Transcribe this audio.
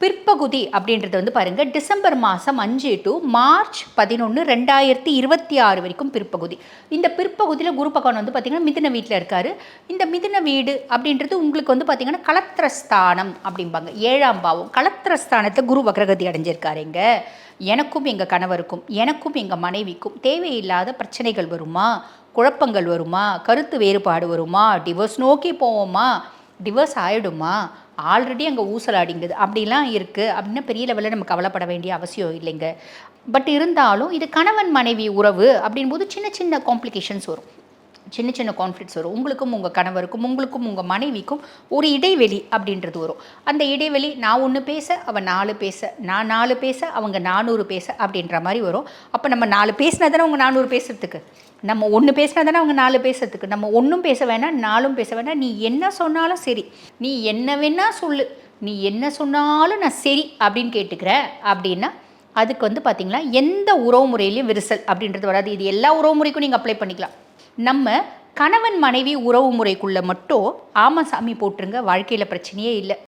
பிற்பகுதி அப்படின்றது வந்து பாருங்கள் டிசம்பர் மாதம் அஞ்சு டு மார்ச் பதினொன்று ரெண்டாயிரத்தி இருபத்தி ஆறு வரைக்கும் பிற்பகுதி. இந்த பிற்பகுதியில் குரு பகவான் வந்து பார்த்திங்கன்னா மிதின வீட்டில் இருக்கார். இந்த மிதின வீடு அப்படின்றது உங்களுக்கு வந்து பார்த்திங்கன்னா கலத்திரஸ்தானம் அப்படிம்பாங்க. ஏழாம் பாவம். கலத்திரஸ்தானத்தை குரு வக்ரகதி அடைஞ்சிருக்காருங்க எனக்கும் எங்கள் கணவருக்கும் எனக்கும் எங்கள் மனைவிக்கும் தேவையில்லாத பிரச்சனைகள் வருமா? குழப்பங்கள் வருமா? கருத்து வேறுபாடு வருமா? டிவோர்ஸ் நோக்கி போவோமா? டிவோர்ஸ் ஆகிடுமா ஆல்ரெடி அங்கே ஊசலாடிங்குது. அப்படிலாம் இருக்குது அப்படின்னா பெரிய லெவலில் நம்ம கவலைப்பட வேண்டிய அவசியம் இல்லைங்க. பட் இருந்தாலும் இது கணவன் மனைவி உறவு அப்படின்போது சின்ன சின்ன காம்ப்ளிகேஷன்ஸ் வரும். சின்ன சின்ன கான்ஃப்ளிக்ஸ் வரும். உங்களுக்கும் உங்கள் கணவருக்கும் உங்களுக்கும் உங்கள் மனைவிக்கும் ஒரு இடைவெளி அப்படின்றது வரும். அந்த இடைவெளி நான் ஒன்று பேச அவன் நாலு பேச நான் நாலு பேச அவங்க நானூறு பேச அப்படின்ற மாதிரி வரும். அப்போ நம்ம நாலு பேசினா தானே அவங்க நானூறு பேசுறதுக்கு? நம்ம ஒன்று பேசினா தானே அவங்க நாலு பேசுறதுக்கு? நம்ம ஒன்றும் பேச வேணாம் நாலும் பேச வேணாம். நீ என்ன சொன்னாலும் சரி. நீ என்ன வேணால் சொல்லு. நீ என்ன சொன்னாலும் நான் சரி அப்படின்னு கேட்டுக்கிற அப்படின்னா அதுக்கு வந்து பார்த்திங்களா எந்த உறவு முறையிலையும் விரிசல் அப்படின்றது வராது. இது எல்லா உறவு முறைக்கும் நீங்கள் அப்ளை பண்ணிக்கலாம். நம்ம கணவன் மனைவி உறவு முறைக்குள்ளே மட்டும் ஆமாம் சாமி போட்டுருங்க வாழ்க்கையில் பிரச்சனையே இல்லை.